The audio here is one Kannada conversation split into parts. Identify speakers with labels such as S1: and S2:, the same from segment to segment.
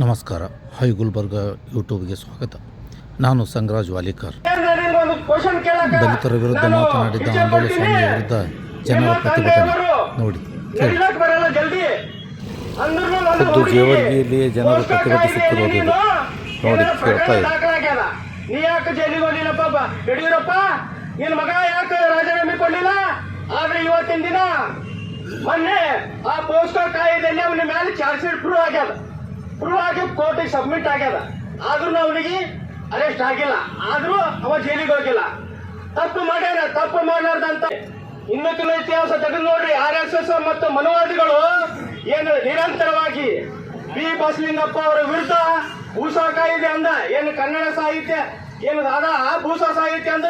S1: ನಮಸ್ಕಾರ. ಹೈ ಗುಲ್ಬರ್ಗ ಯೂಟ್ಯೂಬ್ಗೆ ಸ್ವಾಗತ. ನಾನು ಸಂಗರಾಜ್ ವಾಲಿಕರ್. ದಲಿತರ ವಿರುದ್ಧ ಮಾತನಾಡಿದ್ದ ಆಂದೋಲ ಸ್ವಾಮಿ ವಿರುದ್ಧ ಜನರ ಪ್ರತಿಭಟನೆ. ನೋಡಿ ಖುದ್ದು ಜೇವರ್ಗಿಯಲ್ಲಿಯೇ ಜನರು ಪ್ರತಿಭಟಿಸುತ್ತಿರುವುದು. ನೋಡಿ, ಕೇಳ್ತಾ ಇದೆ.
S2: ನೀ ಯಾಕೆ ಜೈಲಿಗೆ ಹೋಗ್ಲಿಲ್ಲ ಪಾಪ ಯಡಿಯೂರಪ್ಪ ನಿನ್ ಮಗ ಯಾಕೆ ರಾಜೀನಾಮೆ ಕೊಡ್ಲಿಲ್ಲ? ಆದ್ರೆ ಇವತ್ತಿನ ದಿನ ಮೊನ್ನೆ ಆ ಪೋಸ್ಟರ್ ಕಾಯ್ದೆಯಲ್ಲಿ ಅವನ ಮೇಲೆ ಚಾರ್ಜ್ ಶೀಟ್ ಪ್ರೂವ್ ಆಗ್ಯದ. ಪ್ರೂವ್ ಆಗಿ ಕೋರ್ಟಿಗೆ ಸಬ್ಮಿಟ್ ಆಗ್ಯದ. ಆದ್ರೂ ಅವನಿಗೆ ಅರೆಸ್ಟ್ ಆಗಿಲ್ಲ. ಆದ್ರೂ ಅವ ಜೈಲಿಗೆ ಹೋಗಿಲ್ಲ. ತಪ್ಪು ಮಾಡ್ಯಾರ ತಪ್ಪು ಮಾಡಲಾರ್ದಂತ. ಇನ್ನಕ್ಕಿನ ಇತಿಹಾಸ ತೆಗೆದು ನೋಡ್ರಿ ಆರ್ ಎಸ್ ಎಸ್ ಮತ್ತು ಮನೋವಾದಿಗಳು ಏನು ನಿರಂತರವಾಗಿ ಬಿ ಬಸಲಿಂಗಪ್ಪ ಅವರ ವಿರುದ್ಧ ಭೂಸಾ ಕಾಯಿದೆ ಅಂದ. ಏನು ಕನ್ನಡ ಸಾಹಿತ್ಯ, ಏನು ಅದ ಆ ಭೂಸಾ ಸಾಹಿತ್ಯ ಅಂದ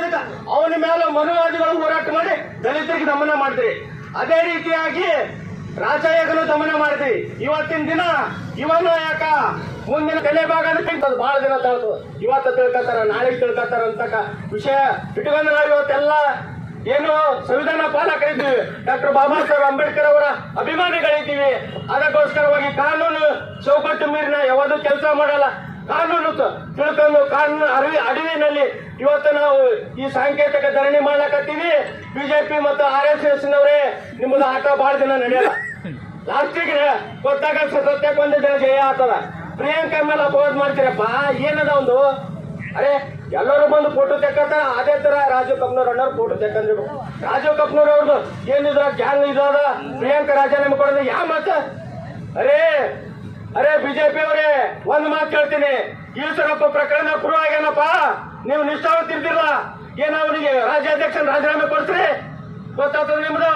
S2: ಅವನ ಮೇಲೆ ಮನುವಾದಿಗಳು ಹೋರಾಟ ಮಾಡಿ ದಲಿತರಿಗೆ ದಮನ ಮಾಡಿದ್ರಿ. ಅದೇ ರೀತಿಯಾಗಿ ರಾಜಾಯಕನು ದಮನ ಮಾಡಿದ್ರಿ ಇವತ್ತಿನ ದಿನ ಇವನು ಯಾಕ ಮುಂದಿನ ತಲೆ ಭಾಗ ಬಹಳ ದಿನ ತಾಳ್ತು ಇವತ್ತು ತಿಳ್ಕೊತಾರ ನಾಳೆ ತಿಳ್ಕೊತಾರ ಅಂತ ವಿಷಯ ಇಟ್ಕೊಂಡು ನಾವು ಇವತ್ತೆಲ್ಲ ಏನು ಸಂವಿಧಾನ ಪಾಲಕರಿದ್ದೀವಿ. ಡಾಕ್ಟರ್ ಬಾಬಾ ಸಾಹೇಬ್ ಅಂಬೇಡ್ಕರ್ ಅವರ ಅಭಿಮಾನಿಗಳಿದ್ದೀವಿ. ಅದಕ್ಕೋಸ್ಕರವಾಗಿ ಕಾನೂನು ಚೌಕಟ್ಟು ಮೀರಿನ ಯಾವುದು ಕೆಲಸ ಮಾಡಲ್ಲ. ಕಾನೂನು ತಿಳ್ಕೊಂಡು ಕಾನೂನು ಅರಿವಿ ಅಡಿವಿನಲ್ಲಿ ಇವತ್ತು ನಾವು ಈ ಸಾಂಕೇತಿಕ ಧರಣಿ ಮಾಡ್ಲಕತ್ತೀವಿ ಬಿಜೆಪಿ ಮತ್ತು ಆರ್ ಎಸ್ ಎಸ್ ನವರೇ ನಿಮ್ಮದು ಆಟ ಬಹಳ ದಿನ ನಡೆಯಲ್ಲ. ಲಾಸ್ಟಿಗೆ ಗೊತ್ತಾಗ ಸತ್ಯಕ್ಕೆ ಒಂದು ಜಯ ಆತದ ಪ್ರಿಯಾಂಕಾ ಮೇಲೆ ಅಪವಾದ ಮಾಡ್ತೀರಪ್ಪ, ಏನದ ಒಂದು? ಅರೆ, ಎಲ್ಲರೂ ಬಂದು ಫೋಟೋ ತೆಕ್ಕತ್ತಾರ ಅದೇ ತರ ರಾಜು ಕಪ್ನೂರ್ ಅಣ್ಣವ್ರು ಫೋಟೋ ತೆಕ್ಕಂದ್ರು ರಾಜು ಕಪ್ನೂರ್ ಅವ್ರದ್ದು ಏನಿದ್ರ ಗ್ಯಾಂಗ್ ಇದಾದ ಪ್ರಿಯಾಂಕಾ ರಾಜೀನಾಮೆ ಕೊಡೋದು ಯಾವ ಮಾತ? ಅರೇ ಅರೇ, ಬಿಜೆಪಿ ಅವರೇ, ಒಂದ್ ಮಾತು ಕೇಳ್ತೀನಿ. ಈಶ್ವರಪ್ಪ ಪ್ರಕರಣ ಪ್ರೂವ್ ಆಗ್ಯಾನಪ್ಪ. ನೀವು ನಿಷ್ಠಾವತ್ತಿರ್ತಿಲ್ಲ ಏನ ಅವನಿಗೆ ರಾಜ್ಯಾಧ್ಯಕ್ಷನ ರಾಜೀನಾಮೆ ಕೊಡ್ತೀರಿ ಗೊತ್ತಾಗ್ತದ ನಿಮ್ದು?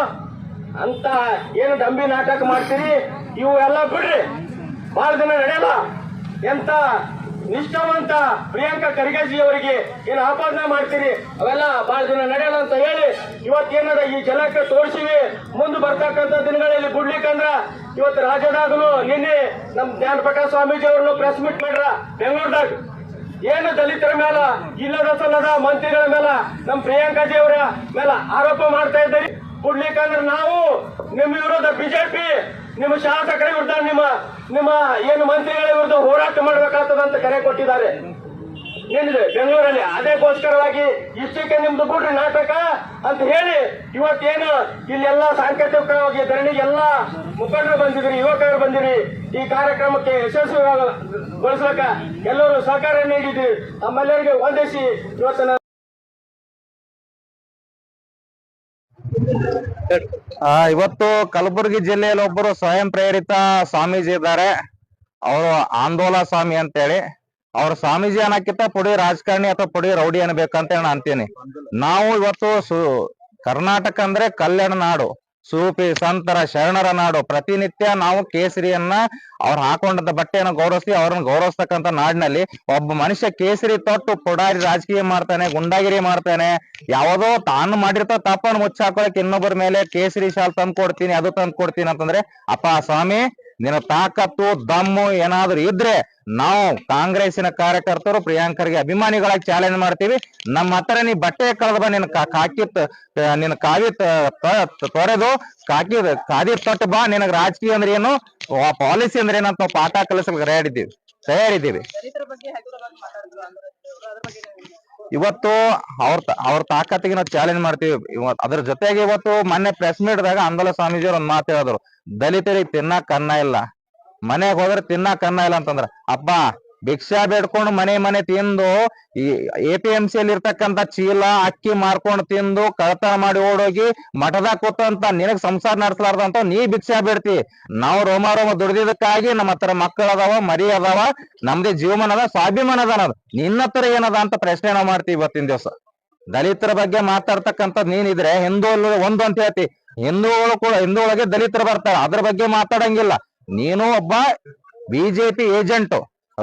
S2: ಅಂತ ಏನು ಡಂಬಿ ನಾಟಕ ಮಾಡ್ತೀರಿ? ಇವು ಎಲ್ಲ ಬಿಡ್ರಿ. ಬಹಳ ದಿನ ನಡೆಯಲ್ಲ. ಎಂತ ನಿಷ್ಠಾವಂತ ಪ್ರಿಯಾಂಕಾ ಖರ್ಗೆಜಿ ಅವರಿಗೆ ಏನು ಆಪಾದನೆ ಮಾಡ್ತೀರಿ? ಅವೆಲ್ಲ ಬಹಳ ದಿನ ನಡೆಯಲ್ಲ ಅಂತ ಹೇಳಿ ಇವತ್ತೇನದ ಈ ಜನಕ್ಕೆ ತೋರಿಸಿವಿ. ಮುಂದೆ ಬರ್ತಕ್ಕಂಥ ದಿನಗಳಲ್ಲಿ ಬಿಡ್ಲಿಕ್ಕಂದ್ರ ಇವತ್ತು ರಾಜ್ಯದಾಗಲು ನಿನ್ನೆ ನಮ್ ಜ್ಞಾನ ಪ್ರಕಾಶ್ ಸ್ವಾಮೀಜಿ ಅವ್ರನ್ನು ಪ್ರೆಸ್ ಮೀಟ್ ಮಾಡ್ರ ಬೆಂಗಳೂರದಾಗ. ಏನು ದಲಿತರ ಮೇಲ ಇಲ್ಲದ ಸಲ್ಲದ ಮಂತ್ರಿಗಳ ಮೇಲ ನಮ್ ಪ್ರಿಯಾಂಕಾಜಿ ಅವರ ಮೇಲೆ ಆರೋಪ ಮಾಡ್ತಾ ಇದ್ದೀರಿ. ಬಿಡ್ಲಿಕ್ಕಂದ್ರೆ ನಾವು ನಿಮ್ಮ ವಿರುದ್ಧ ಬಿಜೆಪಿ ನಿಮ್ಮ ಶಾಸಕರ ವಿರುದ್ಧ, ನಿಮ್ಮ ನಿಮ್ಮ ಏನು ಮಂತ್ರಿಗಳ ವಿರುದ್ಧ ಹೋರಾಟ ಮಾಡ್ಬೇಕಾಗ್ತದಂತ ಕರೆ ಕೊಟ್ಟಿದ್ದಾರೆ. ಏನಿದೆ? ಬೆಂಗಳೂರಲ್ಲಿ. ಅದಕ್ಕೋಸ್ಕರವಾಗಿ ಇಷ್ಟಕ್ಕೆ ನಿಮ್ದು ಬಿಡ್ರಿ, ನಾಟಕ ಅಂತ ಹೇಳಿ ಇವತ್ತೇನು ಇಲ್ಲೆಲ್ಲ ಸಾಂಕೇತಿಕವಾಗಿ ಎಲ್ಲ ಮುಖಂಡರು ಬಂದಿದ್ರಿ ಯುವಕರು ಬಂದಿರಿ. ಈ ಕಾರ್ಯಕ್ರಮಕ್ಕೆ ಯಶಸ್ವಿಗೊಳಿಸಲಕ ಎಲ್ಲರೂ ಸಹಕಾರ ನೀಡಿದ್ರಿ ತಮ್ಮೆಲ್ಲರಿಗೆ ವಂದಿಸಿ. ಇವತ್ತು
S3: ಆ, ಇವತ್ತು ಕಲಬುರಗಿ ಜಿಲ್ಲೆಯಲ್ಲಿ ಒಬ್ಬರು ಸ್ವಯಂ ಪ್ರೇರಿತ ಸ್ವಾಮೀಜಿ ಇದ್ದಾರೆ. ಅವರು ಆಂದೋಲ ಸ್ವಾಮಿ ಅಂತೇಳಿ. ಅವ್ರ ಸ್ವಾಮೀಜಿ ಅನ್ನಕ್ಕಿಂತ ಪುಡಿ ರಾಜಕಾರಣಿ ಅಥವಾ ಪುಡಿ ರೌಡಿ ಅನ್ಬೇಕಂತ ನಾನು ಅಂತೀನಿ. ನಾವು ಇವತ್ತು ಕರ್ನಾಟಕ ಅಂದ್ರೆ ಕಲ್ಯಾಣ ನಾಡು. ಸೂಫಿ ಸಂತರ ಶರಣರ ನಾಡು. ಪ್ರತಿನಿತ್ಯ ನಾವು ಕೇಸರಿಯನ್ನ ಅವ್ರು ಹಾಕೊಂಡಂತ ಬಟ್ಟೆಯನ್ನು ಗೌರವಿಸಿ, ಅವ್ರನ್ನ ಗೌರವಿಸ್ತಕ್ಕಂತ ನಾಡಿನಲ್ಲಿ ಒಬ್ಬ ಮನುಷ್ಯ ಕೇಸರಿ ತೊಟ್ಟು ಪುಡಾರಿ ರಾಜಕೀಯ ಮಾಡ್ತಾನೆ, ಗುಂಡಾಗಿರಿ ಮಾಡ್ತಾನೆ, ಯಾವುದೋ ತಾನು ಮಾಡಿರ್ತಾವ ತಪ್ಪನ್ನು ಮುಚ್ಚಾಕೊಳಕ್ ಇನ್ನೊಬ್ಬರ ಮೇಲೆ ಕೇಸರಿ ಶಾಲ್ ತಂದು ಕೊಡ್ತೀನಿ ಅದು ತಂದು ಕೊಡ್ತೀನಿ ಅಂತಂದ್ರೆ, ಅಪ್ಪ ಸ್ವಾಮಿ ನಿನ್ನ ತಾಕತ್ತು, ದಮ್ಮು ಏನಾದ್ರು ಇದ್ರೆ ನಾವು ಕಾಂಗ್ರೆಸ್ಸಿನ ಕಾರ್ಯಕರ್ತರು, ಪ್ರಿಯಾಂಕರ್ಗೆ ಅಭಿಮಾನಿಗಳಾಗಿ ಚಾಲೆಂಜ್ ಮಾಡ್ತೀವಿ. ನಮ್ಮ ಹತ್ರ ನೀ ಬಟ್ಟೆ ಕಳೆದ ನಿನ್ನ ಕಾಕಿ ನಿನ್ನ ಕಾವಿ ತೊರೆದು ಕಾಕಿ ಕಾದಿ ತೊಟ್ಟು ಬಾ, ನಿನಗೆ ರಾಜಕೀಯ ಅಂದ್ರೆ ಏನು ಪಾಲಿಸಿ ಅಂದ್ರೆ ಏನಂತ ನಾವು ಪಾಠ ಕಲಿಸಲು ರೆಡಿದ್ದೀವಿ ತಯಾರಿದ್ದೀವಿ. ಇವತ್ತು ಅವ್ರ ಅವ್ರ ತಾಕತ್ತಿಗೆ ನಾವು ಚಾಲೆಂಜ್ ಮಾಡ್ತೀವಿ. ಅದ್ರ ಜೊತೆಗೆ ಇವತ್ತು ಮೊನ್ನೆ ಪ್ರೆಸ್ ಮೀಟ್ ದಾಗ ಅಂದೋಲ ಸ್ವಾಮೀಜಿ ಅವ್ರ ಒಂದ್ ಮಾತು ಹೇಳಿದ್ರು. ದಲಿತರಿಗೆ ತಿನ್ನಕ್ ಅನ್ನ ಇಲ್ಲ. ಮನೆಗೆ ಹೋದ್ರೆ ತಿನ್ನಕ್ ಅನ್ನ ಇಲ್ಲ ಅಂತಂದ್ರ ಅಪ್ಪ ಭಿಕ್ಷಾ ಬೇಡ್ಕೊಂಡು ಮನೆ ಮನೆ ತಿಂದು ಎ ಪಿ ಎಂ ಸಿ ಅಲ್ಲಿ ಇರ್ತಕ್ಕಂತ ಚೀಲ, ಅಕ್ಕಿ ಮಾರ್ಕೊಂಡು ತಿಂದು ಕಳತನ ಮಾಡಿ ಓಡೋಗಿ ಮಠದಾಗ ಕೂತಂತ ನಿನಗ್ ಸಂಸಾರ ನಡೆಸಲಾರ್ದಂತ ನೀ ಭಿಕ್ಷಾ ಬೇಡ್ತಿ. ನಾವು ರೋಮ ರೋಮ ದುಡಿದಿದ್ದಕ್ಕಾಗಿ ನಮ್ಮ ಹತ್ರ ಮಕ್ಕಳು ಅದಾವ ಮರಿ ಅದಾವ ನಮ್ದೇ ಜೀವಮಾನ ಅದ ಸ್ವಾಭಿಮಾನ ಅದ ಅನ್ನೋದು. ನಿನ್ನ ಹತ್ರ ಏನದ ಅಂತ ಪ್ರಶ್ನೆ ನಾವು ಮಾಡ್ತೀವಿ ಇವತ್ತಿನ ದಿವಸ. ದಲಿತರ ಬಗ್ಗೆ ಮಾತಾಡ್ತಕ್ಕಂಥದ್ ನೀನಿದ್ರೆ ಹಿಂದೂ ಅಲ್ಲ ಒಂದು ಅಂತ ಹೇಳ್ತಿ. ಹಿಂದೂಗಳು ಕೂಡ ಹಿಂದೂ ಒಳಗೆ ದಲಿತರು ಬರ್ತಾರೆ. ಅದ್ರ ಬಗ್ಗೆ ಮಾತಾಡಂಗಿಲ್ಲ. ನೀನು ಒಬ್ಬ ಬಿಜೆಪಿ ಏಜೆಂಟ್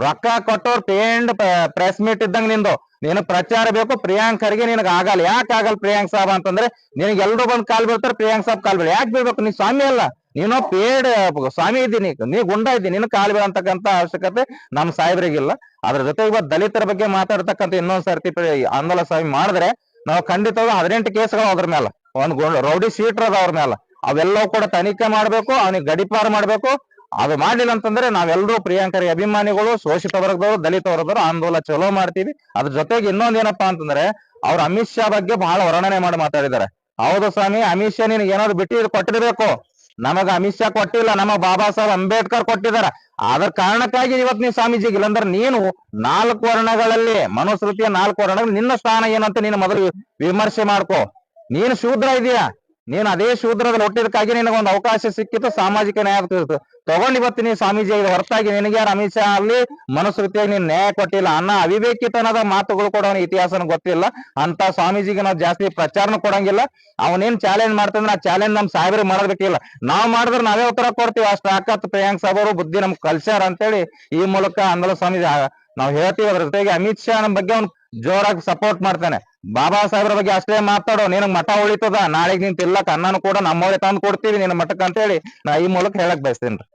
S3: ರೊಕ್ಕ ಕೊಟ್ಟವ್ರು ಪೇಂಡ್ ಪ್ರೆಸ್ ಮೀಟ್ ಇದ್ದಂಗ ನಿಂದು. ನೀನು ಪ್ರಚಾರ ಬೇಕು, ಪ್ರಿಯಾಂಕ್ ಖರ್ಗೆ ನಿನಗೆ ಆಗಲ್ಲ. ಯಾಕೆ ಆಗಲ್ಲ ಪ್ರಿಯಾಂಕ್ ಸಾಬ್ ಅಂತಂದ್ರೆ, ನಿನಗೆ ಎಲ್ರು ಬಂದ್ ಕಾಲ್ ಬೀಳ್ತಾರೆ, ಪ್ರಿಯಾಂಕ್ ಸಾಬ್ ಕಾಲ್ ಬೀಳ. ಯಾಕೆ ಬೀಳ್ಬೇಕು? ನೀ ಸ್ವಾಮಿ ಅಲ್ಲ. ನೀನು ಪೇಡ್ ಸ್ವಾಮಿ ಇದ್ದೀನಿ ನೀ ಗುಂಡ ಇದ್ದೀನಿ ನಿನ್ನ ಕಾಲ್ ಬೀಳಂತಕ್ಕಂತ ಅವಶ್ಯಕತೆ ನಮ್ಮ ಸಾಹೇಬ್ರಿಗಿಲ್ಲ. ಅದ್ರ ಜೊತೆ ಇವತ್ತು ದಲಿತರ ಬಗ್ಗೆ ಮಾತಾಡ್ತಕ್ಕಂಥ ಇನ್ನೊಂದ್ ಸರ್ತಿ ಆಂದೋಲನ ಸ್ವಾಮಿ ಮಾಡಿದ್ರೆ, ನಾವು ಖಂಡಿತವಾಗಿ ಹದಿನೆಂಟು ಕೇಸ್ಗಳು ಅದ್ರ ಮೇಲೆ ಒಂದ್ ರೌಡಿ ಶೀಟರ್ ಅದ ಅವ್ರ ಮೇಲೆ ಅವೆಲ್ಲವೂ ಕೂಡ ತನಿಖೆ ಮಾಡಬೇಕು, ಅವನಿಗೆ ಗಡಿಪಾರು ಮಾಡ್ಬೇಕು. ಅದು ಮಾಡ್ಲಿಲ್ಲ ಅಂತಂದ್ರೆ ನಾವೆಲ್ಲರೂ ಪ್ರಿಯಾಂಕರಿ ಅಭಿಮಾನಿಗಳು, ಶೋಷಿತ ವರ್ಗದವರು ದಲಿತ ವರ್ಗದವರು ಆಂದೋಲನ ಚಲೋ ಮಾಡ್ತೀವಿ. ಅದ್ರ ಜೊತೆಗೆ ಇನ್ನೊಂದ್ ಏನಪ್ಪಾ ಅಂತಂದ್ರೆ ಅವ್ರ ಅಮಿತ್ ಶಾ ಬಗ್ಗೆ ಬಹಳ ವರ್ಣನೆ ಮಾಡಿ ಮಾತಾಡಿದ್ದಾರೆ. ಹೌದು ಸ್ವಾಮಿ, ಅಮಿತ್ ಶಾ ನಿನ್ಗೆ ಏನಾದ್ರು ಬಿಟ್ಟು ಕೊಟ್ಟಿರ್ಬೇಕು? ನಮಗ ಅಮಿತ್ ಶಾ ಕೊಟ್ಟಿಲ್ಲ, ನಮ್ಮ ಬಾಬಾ ಸಾಹೇಬ್ ಅಂಬೇಡ್ಕರ್ ಕೊಟ್ಟಿದ್ದಾರೆ. ಅದರ ಕಾರಣಕ್ಕಾಗಿ ಇವತ್ ನೀವು ಸ್ವಾಮೀಜಿಗೆ ಇಲ್ಲಂದ್ರೆ ನೀನು ನಾಲ್ಕು ವರ್ಣಗಳಲ್ಲಿ ಮನುಸ್ಮೃತಿಯ ನಾಲ್ಕು ವರ್ಣಗಳಲ್ಲಿ ನಿನ್ನ ಸ್ಥಾನ ಏನಂತ ನೀನು ಮೊದಲು ವಿಮರ್ಶೆ ಮಾಡ್ಕೋ. ನೀನು ಶೂದ್ರ ಇದೆಯಾ ನೀನು ಅದೇ ಶೂದ್ರದ ಹುಟ್ಟಿದಕ್ಕಾಗಿ ನಿನಗೊಂದು ಅವಕಾಶ ಸಿಕ್ಕಿತ್ತು ಸಾಮಾಜಿಕ ನ್ಯಾಯ ತಗೊಂಡ್ ಇವತ್ತು ನೀ ಸ್ವಾಮೀಜಿ ಹೊರತಾಗಿ ನಿನಗೆ ಯಾರು ಅಮಿತ್ ಶಾ ಅಲ್ಲಿ ಮನಸ್ಸೃತಿಯಾಗಿ ನೀನ್ ನ್ಯಾಯ ಕೊಟ್ಟಿಲ್ಲ. ಅನ್ನ ಅವಿವೇಕಿತನದ ಮಾತುಗಳು ಕೂಡ ಅವನ ಇತಿಹಾಸನ ಗೊತ್ತಿಲ್ಲ. ಅಂತ ಸ್ವಾಮೀಜಿಗೆ ನಾವು ಜಾಸ್ತಿ ಪ್ರಚಾರನ ಕೊಡಂಗಿಲ್ಲ. ಅವನೇನ್ ಚಾಲೆಂಜ್ ಮಾಡ್ತಾನೆ ಆ ಚಾಲೆಂಜ್ ನಮ್ ಸಾಹೇಬ್ರಿಗೆ ಮಾಡೋದಕ್ಕಿಲ್ಲ. ನಾವ್ ಮಾಡಿದ್ರೆ ನಾವೇ ಉತ್ತರ ಕೊಡ್ತೀವಿ. ಅಷ್ಟು ಆಕತ್ ಪ್ರಿಯಾಂಕ್ ಸಾಬ್ ಅವರು ಬುದ್ಧಿ ನಮ್ ಕಲ್ಸ್ಯಾರ ಅಂತೇಳಿ ಈ ಮೂಲಕ ಅಂದಲ ಸ್ವಾಮೀಜಿ ನಾವ್ ಹೇಳ್ತೀವಿ ಅದ್ರ ಜೊತೆಗೆ ಅಮಿತ್ ಶಾ ನಮ್ ಬಗ್ಗೆ ಅವ್ನು ಜೋರಾಗಿ ಸಪೋರ್ಟ್ ಮಾಡ್ತಾನೆ. ಬಾಬಾ ಸಾಹೇಬ್ರ ಬಗ್ಗೆ ಅಷ್ಟೇ ಮಾತಾಡೋ, ನಿನಗ್ ಮಠ ಉಳಿತದ? ನಾಳೆಗ್ ನೀನ್ ತಿಲ್ಲಕ್ ಅನ್ನನು ಕೂಡ ನಮ್ಮವ್ರೆ ತಂದು ಕೊಡ್ತೀವಿ ನಿನ್ನ ಅಂತ ಅಂತೇಳಿ ನಾ ಈ ಮೂಲಕ ಹೇಳಕ್ ಬಯಸ್ತೇನ್ರಿ